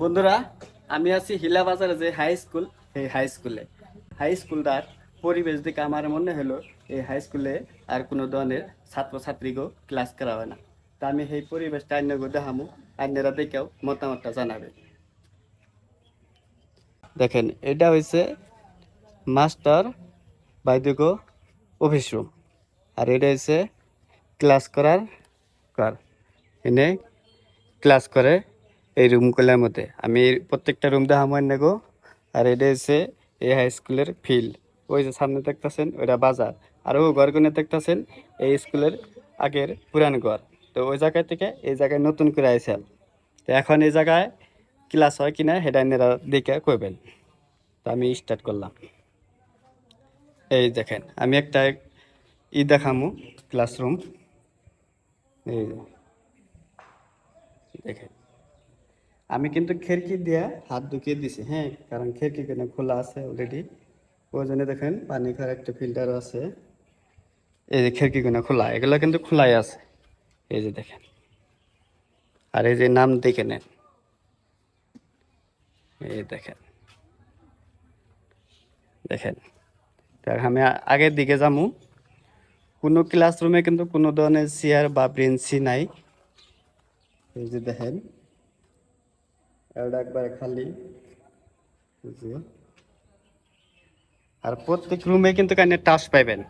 বন্ধুরা, আমি আছি হিলা বাজারে যে হাই স্কুল এই হাই স্কুলে হাই স্কুলটার পরিবেশ দেখে আমার মনে হলো, এই হাই স্কুলে আর কোনো ধরনের ছাত্রছাত্রীকেও ক্লাস করা হয় না। তা আমি সেই পরিবেশটা অন্যকে দেখামু অন্যরা দেখেও মতামতটা জানাবে। দেখেন, এটা হয়েছে মাস্টার বাইদ্যক অফিস রুম আর এটা হচ্ছে ক্লাস করার ঘর। এনে ক্লাস করে এই রুমগুলোর মধ্যে। আমি প্রত্যেকটা রুম দেখা দেখাম গো। আর এটা হচ্ছে এই হাই স্কুলের ফিল্ড ওই যে সামনে দেখতেছেন, ওইটা বাজার। আর ও ঘরগুলো দেখতেছেন, এই স্কুলের আগের পুরান ঘর। তো ওই জায়গায় থেকে এই জায়গায় নতুন করে আইসাল তো এখন এই জায়গায় ক্লাস হয় কিনা, সেটা এনারা দেখে কইবেন। তো আমি স্টার্ট করলাম। এই দেখেন, আমি একটা ই দেখামু ক্লাসরুম এই। দেখেন। আমি কিন্তু খিড়কি দিয়ে হাত ঢুকিয়ে দিছি হ্যাঁ? কারণ খিড়কি কেন খোলা আছে অলরেডি ওই জন্য দেখেন পানি খাওয়ার একটা ফিল্টার আছে। এই যে খিড়কি কেন খোলা, এগুলো কিন্তু খোলাই আছে। এই যে দেখেন। আর এই যে নাম দেখে নেন। এই দেখেন। দেখেন। আমি আগের দিকে যামু। কোনো ক্লাসরুমে কিন্তু কোনো ধরনের চেয়ার বা বেঞ্চি নাই। এই যে দেখেন। একবারে খালি। আর প্রত্যেক রুমে কিন্তু কানে টাস পাইবেন।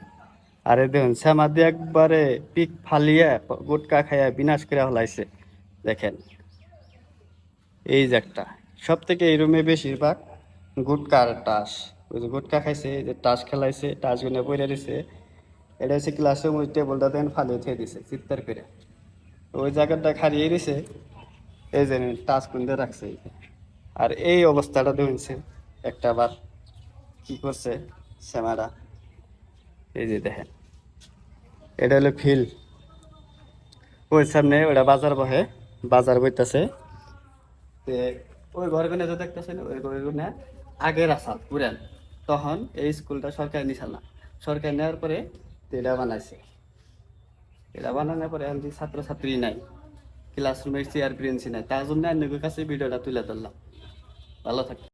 আর এই দেখুন, শ্যামা দিয়ে একবারে পিক ফালিয়ে গুটকা খাইয়া বিনাশ করে হলাইছে। দেখেন। এই যে একটা। সব থেকে এই রুমে বেশিরভাগ গুটকা আর টাস ওই যে গুটকা খাইছে যে টাস খেলাইছে টাস গুনে পড়ে দিছে। এটা হচ্ছে ক্লাসে ওই টেবলটা দেখেন ফালিয়ে থিয়ে দিছে, চিৎকার করে। ওই জায়গাটা খারিয়ে দিছে। এই যে টাচ কুন্দে রাখছে আর এই অবস্থাটা দেখছে একটা আবার কি করছে শ্যামারা এই যে দেখেন, এটা হলো ফিল। ওই সামনে ওটা বাজার বহে, বাজার বইতেছে। ওই ঘরগুনে যে দেখতেছেন ওই ঘরগুনে আগের আসাল পুরান তখন এই স্কুলটা সরকার নিছাল না। সরকার নেওয়ার পরে এটা বানাইছে। এটা বানানোর পরে আমি ছাত্রছাত্রী নাই। ক্লাসরুমের চেয়ার প্রিন্সি নাই। তার জন্য অন্য কাছে ভিডিওটা তুলে ধরলাম ভালো থাকবে